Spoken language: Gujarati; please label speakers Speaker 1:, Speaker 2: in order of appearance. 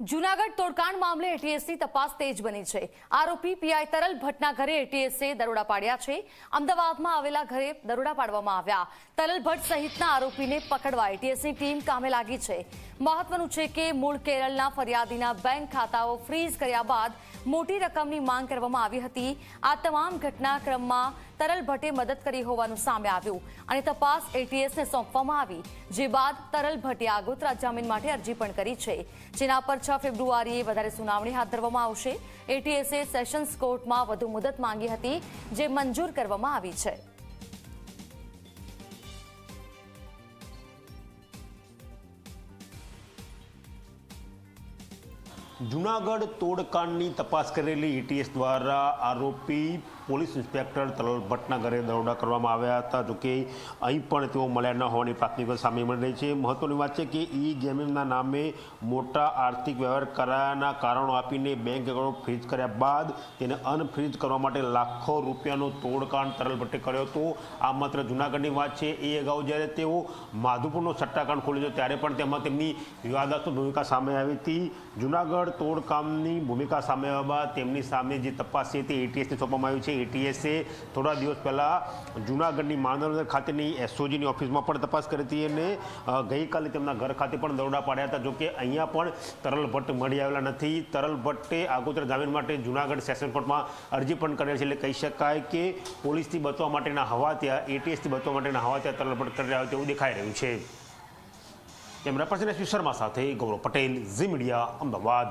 Speaker 1: જુનાગઢ તોડકાંડ મામલે એટીએસની તપાસ તેજ બની છે. આરોપી પીઆઈ તરલ ભટ્ટના ઘરે એટીએસે દરોડા પાડ્યા છે. અમદાવાદમાં આવેલા ઘરે દરોડા પાડવામાં આવ્યા. તરલ ભટ્ટ સહિતના આરોપીને પકડવા એટીએસની ટીમ કામે લાગી છે. મહત્વનું છે કે મૂળ કેરળના ફરિયાદીના બેંક ખાતાઓ ફ્રીઝ કર્યા બાદ મોટી રકમની માંગ કરવામાં આવી હતી. આ તમામ ઘટનાક્રમમાં તરલ ભટ્ટે મદદ કરી હોવાનું સામે આવ્યું અને તપાસ એટીએસને સોંપવામાં આવી. જે બાદ તરલ ભટ્ટે આગોતરા જામીન માટે અરજી પણ કરી છે. જેના પર છ ફેબ્રુઆરીએ વધારે સુનાવણી હાથ ધરવામાં આવશે. એટીએસે સેશન્સ કોર્ટમાં વધુ મુદત માંગી હતી, જે મંજૂર કરવામાં આવી છે.
Speaker 2: જુનાગઢ તોડકાંડની તપાસ કરેલી ઈટીએસ દ્વારા આરોપી પોલીસ ઇન્સ્પેક્ટર તરલ ભટ્ટના ઘરે દરોડા કરવામાં આવ્યા હતા. જોકે અહીં પણ તેઓ મળ્યા ન હોવાની પ્રાથમિક સામે મળી રહી છે. મહત્વની વાત છે કે ઈ ગેમિંગના નામે મોટા આર્થિક વ્યવહાર કરાયાના કારણો આપીને બેંક એકાઉન્ટ ફ્રીઝ કર્યા બાદ તેને અનફ્રીજ કરવા માટે લાખો રૂપિયાનો તોડકાંડ તરલ ભટ્ટે કર્યો હતો. આ માત્ર જુનાગઢની વાત છે. એ અગાઉ જ્યારે તેઓ માધુપુરનો સટ્ટાકાંડ ખોલ્યો ત્યારે પણ તેમાં તેમની વિવાદાસ્પદ ભૂમિકા સામે આવી હતી. જુનાગઢ તોડકામની ભૂમિકા સામે આવ્યા. બાદ તેમની સામે જે તપાસ છે તે એટીએસને સોંપવામાં આવી છે. એટીએસે થોડા દિવસ પહેલાં જુનાગઢની માનવનગર ખાતેની એસઓજીની ઓફિસમાં પણ તપાસ કરી હતી અને ગઈકાલે તેમના ઘર ખાતે પણ દરોડા પાડ્યા હતા. જોકે અહીંયા પણ તરલ ભટ્ટ મળી આવેલા નથી. તરલ ભટ્ટે આગોતરા જામીન માટે જુનાગઢ સેશન કોર્ટમાં અરજી પણ કરેલ છે. એટલે કહી શકાય કે પોલીસથી બચવા માટેના હવા ત્યાં એટીએસથી બચવા માટેના હવા ત્યાં તરલ ભટ્ટ કરી રહ્યા હોય તેવું દેખાઈ રહ્યું છે. કેમેરા પર્સન એસ શર્મા સાથે ગૌરવ પટેલ ઝી મીડિયા અમદાવાદ.